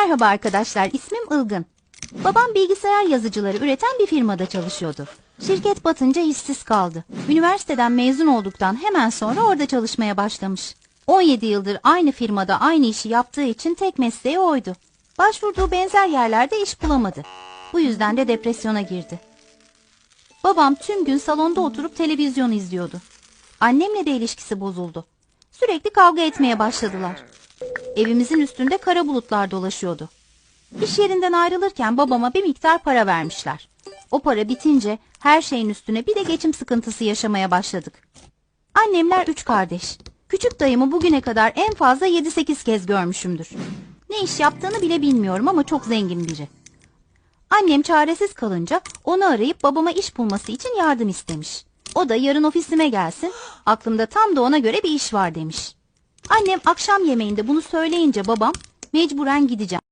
Merhaba arkadaşlar, ismim Ilgın. Babam bilgisayar yazıcıları üreten bir firmada çalışıyordu. Şirket batınca işsiz kaldı. Üniversiteden mezun olduktan hemen sonra orada çalışmaya başlamış. 17 yıldır aynı firmada aynı işi yaptığı için tek mesleği oydu. Başvurduğu benzer yerlerde iş bulamadı. Bu yüzden de depresyona girdi. Babam tüm gün salonda oturup televizyon izliyordu. Annemle de ilişkisi bozuldu. Sürekli kavga etmeye başladılar. Evimizin üstünde kara bulutlar dolaşıyordu. İş yerinden ayrılırken babama bir miktar para vermişler. O para bitince her şeyin üstüne bir de geçim sıkıntısı yaşamaya başladık. Annemler üç kardeş. Küçük dayımı bugüne kadar en fazla 7-8 kez görmüşümdür. Ne iş yaptığını bile bilmiyorum ama çok zengin biri. Annem çaresiz kalınca onu arayıp babama iş bulması için yardım istemiş. O da yarın ofisime gelsin, aklımda tam da ona göre bir iş var demiş. Annem akşam yemeğinde bunu söyleyince babam mecburen gideceğim.